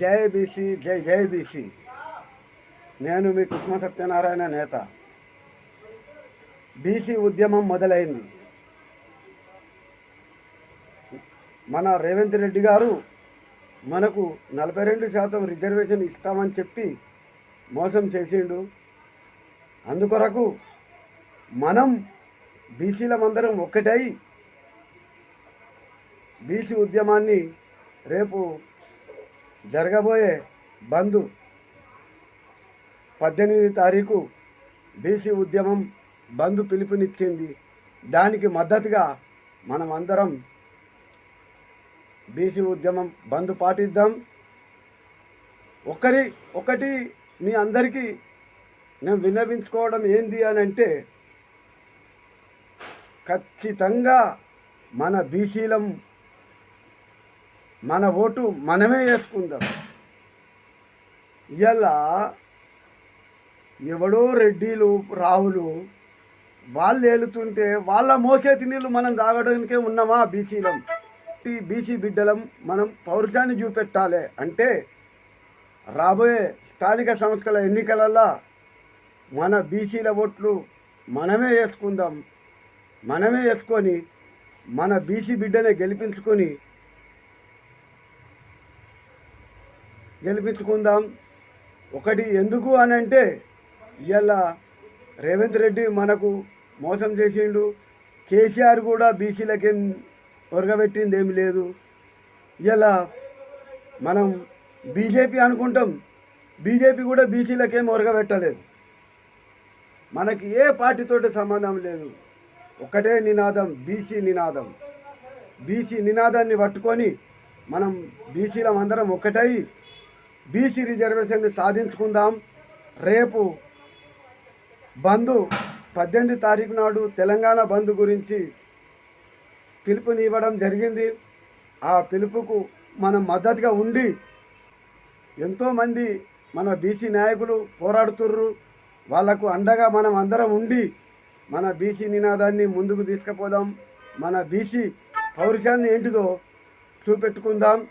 జై బీసీ జై జై బీసీ. నేను మీ కృష్ణ సత్యనారాయణ నేత. బీసీ ఉద్యమం మొదలైంది. మన రేవంత్ రెడ్డి గారు మనకు నలభై రెండు శాతం రిజర్వేషన్ ఇస్తామని చెప్పి మోసం చేసిండు. అందుకొరకు మనం బీసీలమందరం ఒక్కటై బీసీ ఉద్యమాన్ని రేపు జరగబోయే బంద్ పద్దెనిమిది తారీఖు బీసీ ఉద్యమం బంద్ పిలుపునిచ్చింది. దానికి మద్దతుగా మనం అందరం బీసీ ఉద్యమం బంద్ పాటిద్దాం. ఒకరి ఒకటి మీ అందరికీ నేను విన్నవించుకోవడం ఏంది అని అంటే ఖచ్చితంగా మన బీసీలం మన ఓటు మనమే వేసుకుందాం. ఇలా ఎవడో రెడ్డిలు రావులు వాళ్ళు ఏలుతుంటే వాళ్ళ మోసేతి నీళ్ళు మనం తాగడానికే ఉన్నామా బీసీలం? ఈ బీసీ బిడ్డలం మనం పౌరుషాన్ని చూపెట్టాలి అంటే రాబోయే స్థానిక సంస్థల ఎన్నికలల్లో మన బీసీల ఓట్లు మనమే వేసుకుందాం. మనమే వేసుకొని మన బీసీ బిడ్డనే గెలిపించుకొని గెలిపించుకుందాం. ఒకటి ఎందుకు అని అంటే ఇవాళ రేవంత్ రెడ్డి మనకు మోసం చేసిండు. కేసీఆర్ కూడా బీసీలకేం ఒరగబెట్టింది ఏమి లేదు. ఇలా మనం బీజేపీ అనుకుంటాం. బీజేపీ కూడా బీసీలకేం ఒరగబెట్టలేదు. మనకి ఏ పార్టీతోటి సంబంధం లేదు. ఒకటే నినాదం బీసీ నినాదం. బీసీ నినాదాన్ని పట్టుకొని మనం బీసీలం అందరం ఒకటై బీసీ రిజర్వేషన్ని సాధించుకుందాం. రేపు బంధు పద్దెనిమిది తారీఖు నాడు తెలంగాణ బంధు గురించి పిలుపునివ్వడం జరిగింది. ఆ పిలుపుకు మనం మద్దతుగా ఉండి ఎంతోమంది మన బీసీ నాయకులు పోరాడుతుర్రు. వాళ్ళకు అండగా మనం అందరం ఉండి మన బీసీ నినాదాన్ని ముందుకు తీసుకుపోదాం. మన బీసీ పౌరుషాన్ని ఏంటిదో చూపెట్టుకుందాం.